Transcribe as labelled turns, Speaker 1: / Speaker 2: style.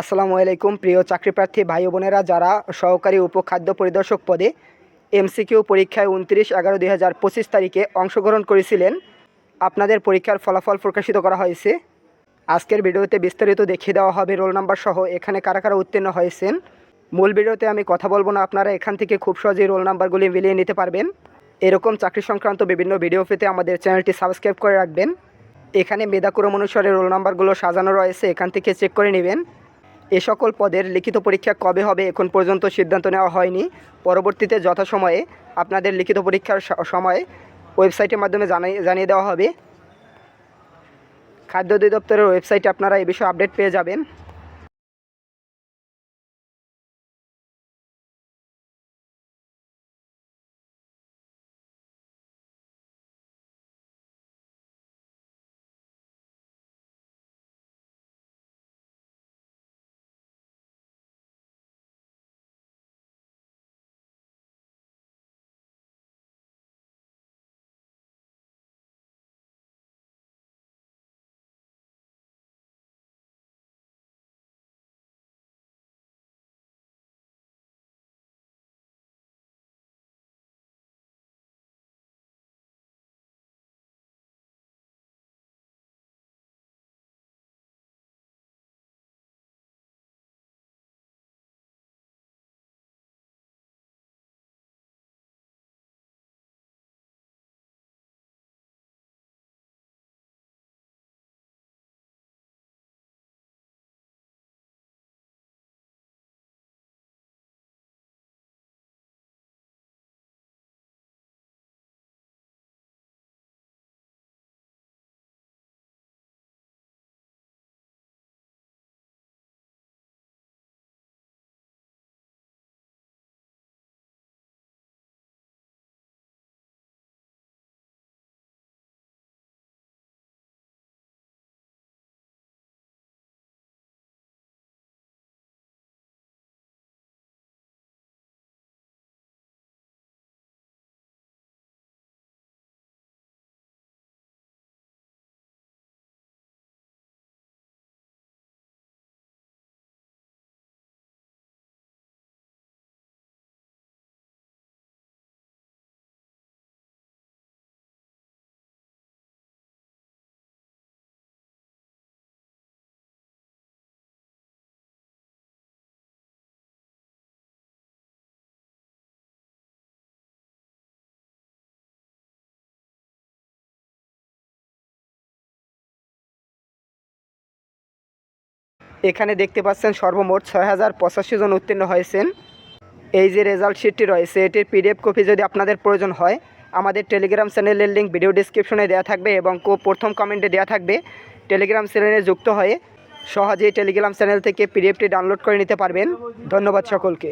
Speaker 1: আসসালামু আলাইকুম, প্রিয় চাকরিপ্রার্থী ভাই বোনেরা, যারা সহকারী উপখাদ্য পরিদর্শক পদে এমসিকিউ পরীক্ষায় উনত্রিশ এগারো দুই হাজার পঁচিশ তারিখে অংশগ্রহণ করেছিলেন। আপনাদের পরীক্ষার ফলাফল প্রকাশিত করা হয়েছে। আজকের ভিডিওতে বিস্তারিত দেখিয়ে দেওয়া হবে রোল নাম্বার সহ এখানে কারা কারা উত্তীর্ণ হয়েছেন। মূল ভিডিওতে আমি কথা বলব না, আপনারা এখান থেকে খুব সহজেই রোল নাম্বারগুলি মিলিয়ে নিতে পারবেন। এরকম চাকরি সংক্রান্ত বিভিন্ন ভিডিও পেতে আমাদের চ্যানেলটি সাবস্ক্রাইব করে রাখবেন। এখানে মেধাক্রম অনুসারে রোল নাম্বারগুলো সাজানো রয়েছে, এখান থেকে চেক করে নেবেন। এ সকল পদের লিখিত পরীক্ষা কবে হবে এখন পর্যন্ত সিদ্ধান্ত নেওয়া হয়নি। পরবর্তীতে যথাসময়ে আপনাদের লিখিত পরীক্ষার সময় ওয়েবসাইটের মাধ্যমে জানাই, জানিয়ে দেওয়া হবে। খাদ্য অধিদপ্তরের ওয়েবসাইটে আপনারা এ বিষয়ে আপডেট পেয়ে যাবেন। এখানে দেখতে পাচ্ছেন সর্বমোট ছয় হাজার পঁচাশি জন উত্তীর্ণ হয়েছেন। এই যে রেজাল্ট শিটটি রয়েছে, এটির পিডিএফ কপি যদি আপনাদের প্রয়োজন হয়, আমাদের টেলিগ্রাম চ্যানেলের লিঙ্ক ভিডিও ডিসক্রিপশনে দেওয়া থাকবে এবং কো প্রথম কমেন্টে দেওয়া থাকবে। টেলিগ্রাম চ্যানেলে যুক্ত হয়ে সহজেই টেলিগ্রাম চ্যানেল থেকে পিডিএফটি ডাউনলোড করে নিতে পারবেন। ধন্যবাদ সকলকে।